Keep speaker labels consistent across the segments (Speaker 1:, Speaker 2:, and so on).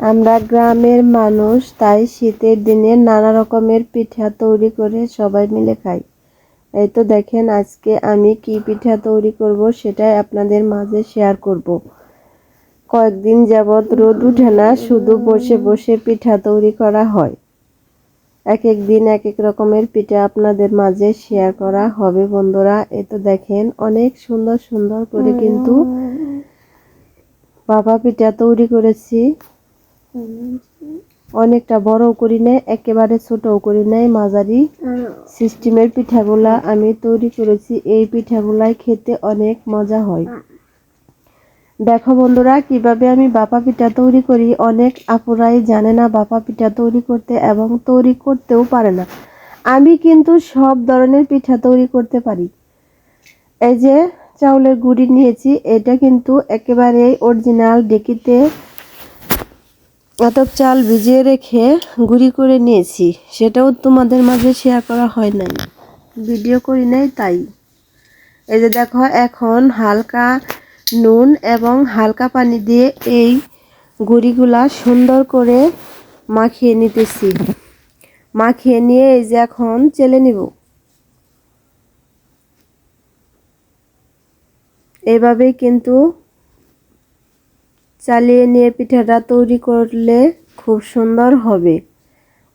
Speaker 1: আমরা গ্রামের মানুষ তাই শীতের দিনে নানা রকমের পিঠা তৈরি করে সবাই মিলে খাই। এই তো দেখেন আজকে আমি কি পিঠা তৈরি করব সেটাই আপনাদের মাঝে শেয়ার করব। কয়েকদিন যাবৎ রোদ উঠে না শুধু বসে বসে পিঠা তৈরি করা হয়। এক এক দিন এক এক রকমের পিঠা আপনাদের মাঝে শেয়ার করা হবে বন্ধুরা। এ তো দেখেন অনেক সুন্দর সুন্দর করে কিন্তু বাবা পিঠা তৈরি করেছি। অনেকটা বড় করি নাই, একেবারে ছোটও করি নাই, মাঝারি সিস্টেমের পিঠাগুলা আমি তৈরি করেছি। এই পিঠাগুলাই খেতে অনেক মজা হয়। দেখো বন্ধুরা, কীভাবে আমি বাপা পিঠা তৈরি করি, অনেক আপুরাই জানে না বাপা পিঠা তৈরি করতে এবং তৈরি করতেও পারে না। আমি কিন্তু সব ধরনের পিঠা তৈরি করতে পারি। এই যে চাউলের গুড়ি নিয়েছি, এটা কিন্তু একেবারে অরিজিনাল ডেকিতে আতপ চাল ভিজিয়ে রেখে গুঁড়ি করে নিয়েছি। সেটাও তোমাদের মাঝে শেয়ার করা হয় নাই। ভিডিও করি নাই তাই। এই যে দেখো, এখন হালকা নুন এবং হালকা পানি দিয়ে এই গুঁড়িগুলা সুন্দর করে মাখিয়ে নিতেছি। মাখিয়ে নিয়ে এই যে এখন চেলে নিব। এভাবেই কিন্তু চালিয়ে নিয়ে পিঠাটা তৈরি করলে খুব সুন্দর হবে।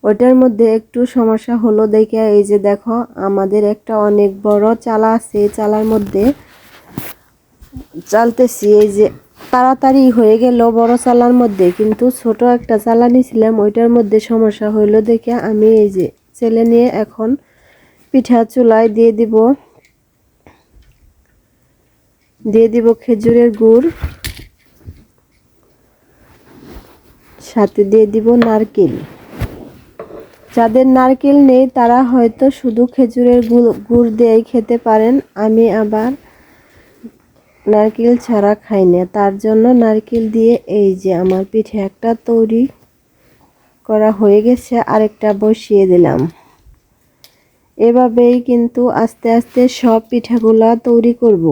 Speaker 1: ওটার মধ্যে একটু সমস্যা হলো দেখে এই যে দেখো, আমাদের একটা অনেক বড় চালা আছে চালার মধ্যে চালতেছি। এই যে তাড়াতাড়ি হয়ে গেল বড় চালার মধ্যে, কিন্তু ছোট একটা চালা নিয়েছিলাম ওইটার মধ্যে সমস্যা হইল দেখে আমি এই যে ছেলে নিয়ে এখন পিঠা চুলায় দিয়ে দিব। দিয়ে দিব খেজুরের গুড়। সাথে দিয়ে দিব নারকেল। যাদের নারকেল নেই, তারা হয়তো শুধু খেজুরের গুড় দিয়েই খেতে পারেন। আমি আবার নারকেল ছাড়া খাই না। তার জন্য নারকেল দিয়ে এই যে আমার পিঠে একটা তৈরি করা হয়ে গেছে, আরেকটা বসিয়ে দিলাম। এভাবেই কিন্তু আস্তে আস্তে সব পিঠাগুলা তৈরি করব।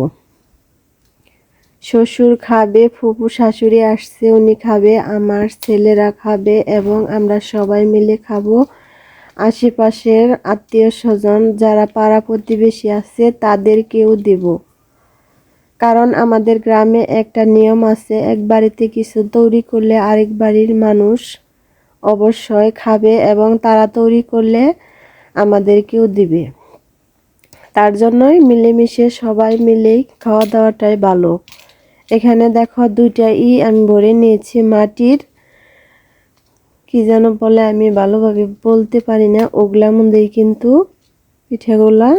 Speaker 1: শ্বশুর খাবে, ফুপু শাশুড়ি আসছে, উনি খাবে, আমার ছেলেরা খাবে এবং আমরা সবাই মিলে খাব। আশেপাশের আত্মীয় স্বজন যারা পাড়া প্রতিবেশী আছে, তাদেরকেও দেব। কারণ আমাদের গ্রামে একটা নিয়ম আছে, এক বাড়িতে কিছু তৈরি করলে আরেক বাড়ির মানুষ অবশ্যই খাবে এবং তারা তৈরি করলে আমাদেরকেও দিবে। তার জন্যই মিলেমিশে সবাই মিলেই খাওয়া দাওয়াটাই ভালো। এখানে দেখো দুইটা ই আমি ভরে নিয়েছি মাটির। কি যেন বলে আমি ভালোভাবে বলতে পারি না ওগুলার মধ্যেই কিন্তু পিঠাগুলা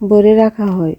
Speaker 1: ভরে রাখা হয়।